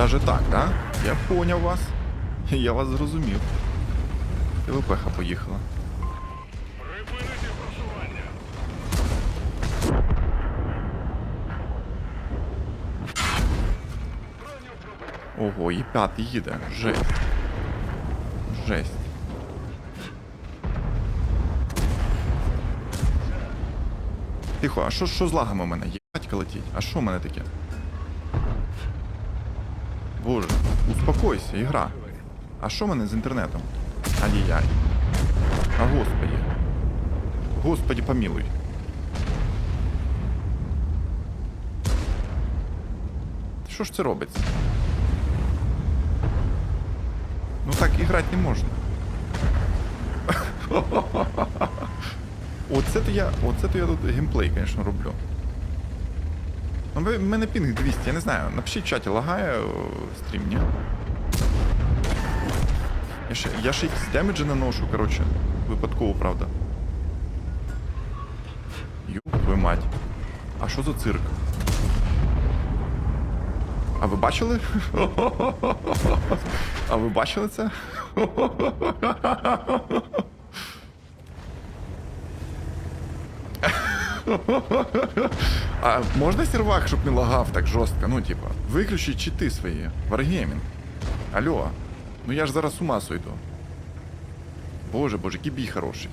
Даже так, да? Я поняв вас. Я вас зрозумів. ТВПха поїхала. Припинити просування. Ого, і п'ятий їде. Жесть. Жесть. Тихо, а що, що з лагами у мене? Єбатька летіть. А що в мене таке? Боже, успокойся, ігра. А що мене з інтернетом? Ай-яй. А господи. Господи, помилуй. Що ж це робиться? Ну так і грати не можна. Оце то я. Оце то я тут геймплей, звісно, роблю. Ну, в мене пінг 200, я не знаю. Напишіть в чаті, лагає о, стрім, ні? Я ще, я ще якісь демеджі наношу, коротше. Випадково, правда. Юб твою мать. А що за цирк? А ви бачили? А ви бачили це? А можна сервак, щоб не лагав так жорстко? Ну, типа, виключи чити свої. Wargaming. Алло. Ну я ж зараз з ума сойду. Боже, боже, який хороший.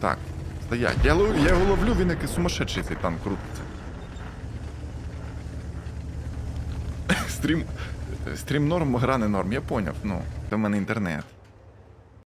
Так, стоять. Я, лов- я його ловлю, він який сумасшедший цей танк крутиться. Стрім. Стрім норм, гра не норм, я поняв. Ну, це в мене інтернет.